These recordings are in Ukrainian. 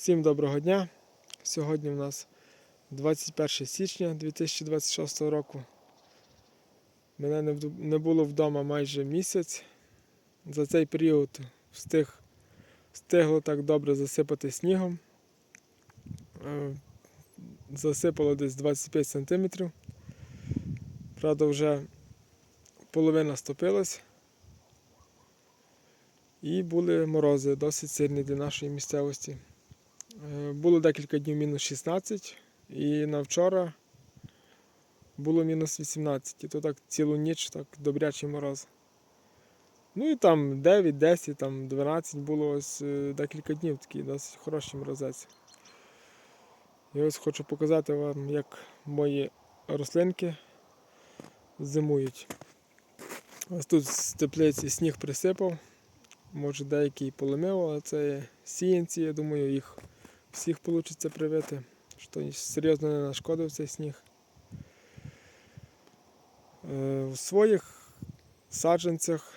Всім доброго дня. Сьогодні в нас 21 січня 2026 року. Мене не було вдома майже місяць. За цей період встиг, встигло так добре засипати снігом. Е, Засипало десь 25 см. Правда, вже половина стопилась. І були морози досить сильні для нашої місцевості. Е, Було декілька днів мінус 16, і на вчора було мінус 18. І то так цілу ніч, так добрячий мороз. Ну і там 9, 10, там 12 було ось е, декілька днів такий досить хороший морозець. І ось хочу показати вам, як мої рослинки зимують. Ось тут з теплиці сніг присипав. Може деякі і поломив, але це сіянці, я думаю, їх всіх вийде привити. Що серйозно не нашкодив цей сніг. Е, У своїх саджанцях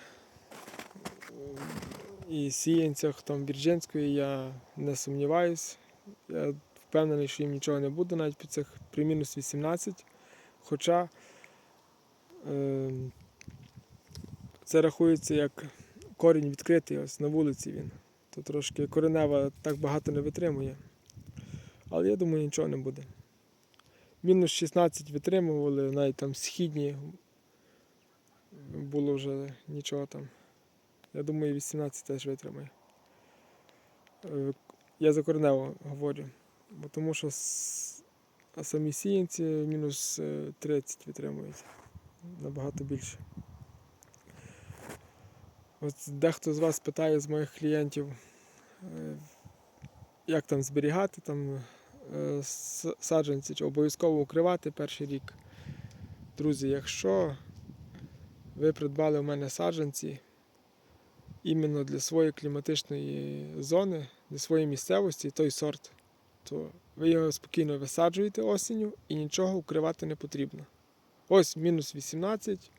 е, і сіянцях там Бірджинської я не сумніваюсь. Я впевнений, що їм нічого не буде навіть під цих при мінус 18. Хоча е, це рахується як корінь відкритий, ось на вулиці він. То трошки коренева так багато не витримує. Але я думаю, нічого не буде. Мінус 16 витримували, навіть там східні було вже нічого там. Я думаю, 18 теж витримає. Е, Я за коренево говорю. Бо тому що самі сіянці мінус е, 30 витримують. Набагато більше. От дехто з вас питає з моїх клієнтів, е, як там зберігати там е, саджанці, чи обов'язково укривати перший рік. Друзі, якщо ви придбали у мене саджанці іменно для своєї кліматичної зони, для своєї місцевості, той сорт, то ви його спокійно висаджуєте осінню і нічого укривати не потрібно. Ось мінус 18.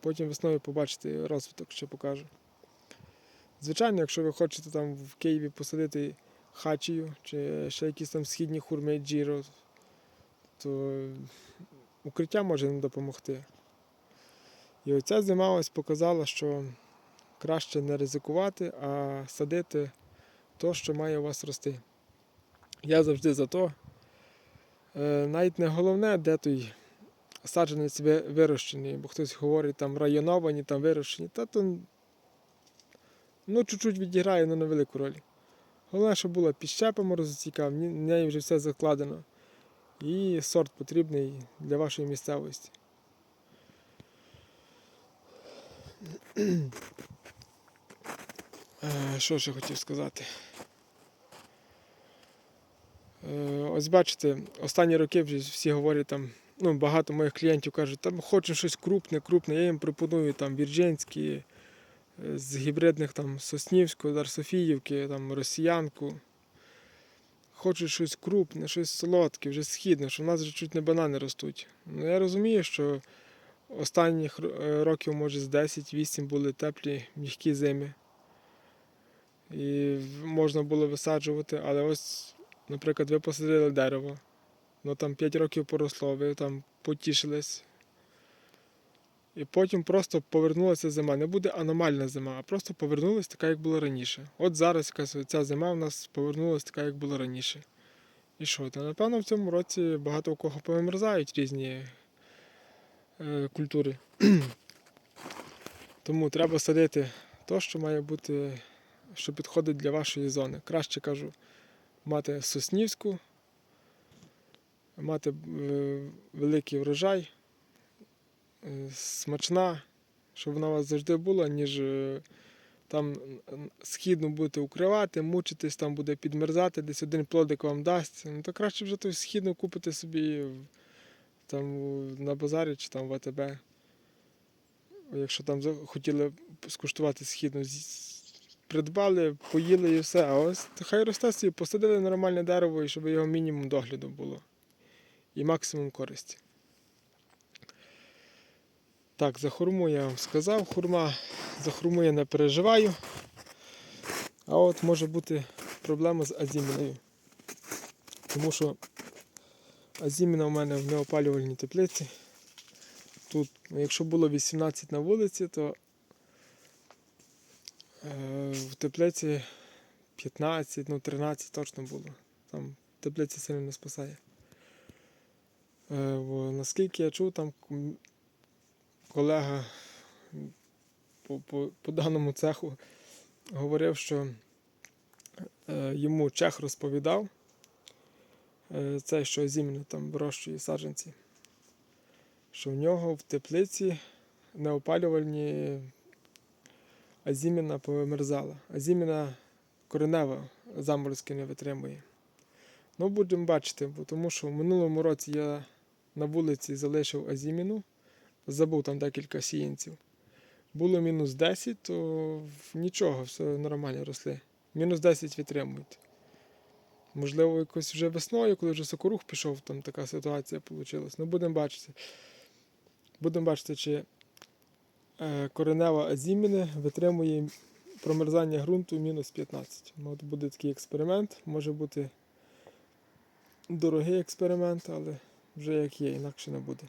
Потім весною побачите розвиток, що покажу. Звичайно, якщо ви хочете там в Києві посадити хачію чи ще якісь там східні хурми джіро, то укриття може не допомогти. І оця зима ось показала, що краще не ризикувати, а садити то, що має у вас рости. Я завжди за то. Е, Навіть не головне, де той саджанець ви- вирощений, бо хтось говорить там районовані, там вирощені, та то ну, чуть-чуть відіграє, але невелику роль. Головне, щоб була підщепа морозостійка, в в неї вже все закладено. І сорт потрібний для вашої місцевості. Е, Що ще хотів сказати? Е, Ось бачите, останні роки вже всі говорять там, ну багато моїх клієнтів кажуть, там хочу щось крупне, крупне. Я їм пропоную там вірджинські, е, з гібридних там Соснівського, Дарсофіївки, там росіянку. Хочуть щось крупне, щось солодке, вже східне, що в нас вже чуть не банани ростуть. Ну я розумію, що останніх е, років, може, з 10-8 були теплі м'які зими. І можна було висаджувати, але ось Наприклад, ви посадили дерево, воно там 5 років поросло, ви там потішились. І потім просто повернулася зима. Не буде аномальна зима, а просто повернулася така, як було раніше. От зараз ця зима в нас повернулася така, як було раніше. І що? Та напевно в цьому році багато у кого повимерзають різні е, культури. Тому треба садити те, що має бути, що підходить для вашої зони. Краще кажу мати соснівську, мати е, великий врожай, е, смачна, щоб вона у вас завжди була, ніж е, там східну будете укривати, мучитись, там буде підмерзати, десь один плодик вам дасть. Ну то краще вже той східну купити собі там на базарі чи там в АТБ. Якщо там хотіли скуштувати східну, придбали, поїли і все. А ось хай росте собі, посадили нормальне дерево, і щоб його мінімум догляду було. І максимум користі. Так, за хурму я вам сказав. Хурма, за хурму я не переживаю. А от може бути проблема з азіміною. Тому що азіміна у мене в неопалювальній теплиці. Тут, ну, якщо було 18 на вулиці, то е, в теплиці 15, ну 13 точно було. Там теплиця сильно не спасає. Е, наскільки я чув, там колега по, по, по даному цеху говорив, що е, йому чех розповідав, е, цей, що зімно там вирощує саджанці, що в нього в теплиці неопалювальні азіміна повимерзала. Азіміна коренева заморозки не витримує. Ну, будемо бачити, бо тому що в минулому році я на вулиці залишив азіміну, забув там декілька сіянців. Було мінус 10, то нічого, все нормально росли. Мінус 10 витримують. Можливо, якось вже весною, коли вже сокорух пішов, там така ситуація вийшла. Ну, будемо бачити. Будемо бачити, чи е, коренева азіміни витримує промерзання ґрунту мінус 15. Ну, От буде такий експеримент. Може бути дорогий експеримент, але вже як є, інакше не буде.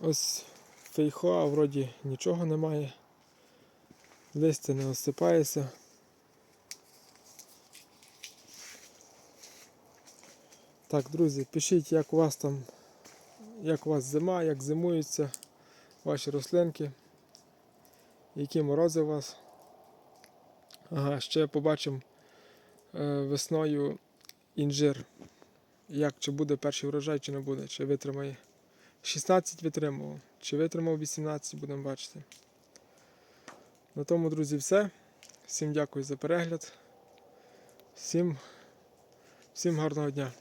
Ось фейхоа вроді нічого немає. Листя не осипається. Так, друзі, пишіть, як у вас там, як у вас зима, як зимуються ваші рослинки, які морози у вас. Ага, ще побачимо е, весною інжир. Як чи буде перший врожай, чи не буде, чи витримає. 16 витримував, чи витримав 18, будемо бачити. На тому, друзі, все. Всім дякую за перегляд. Всім, всім гарного дня.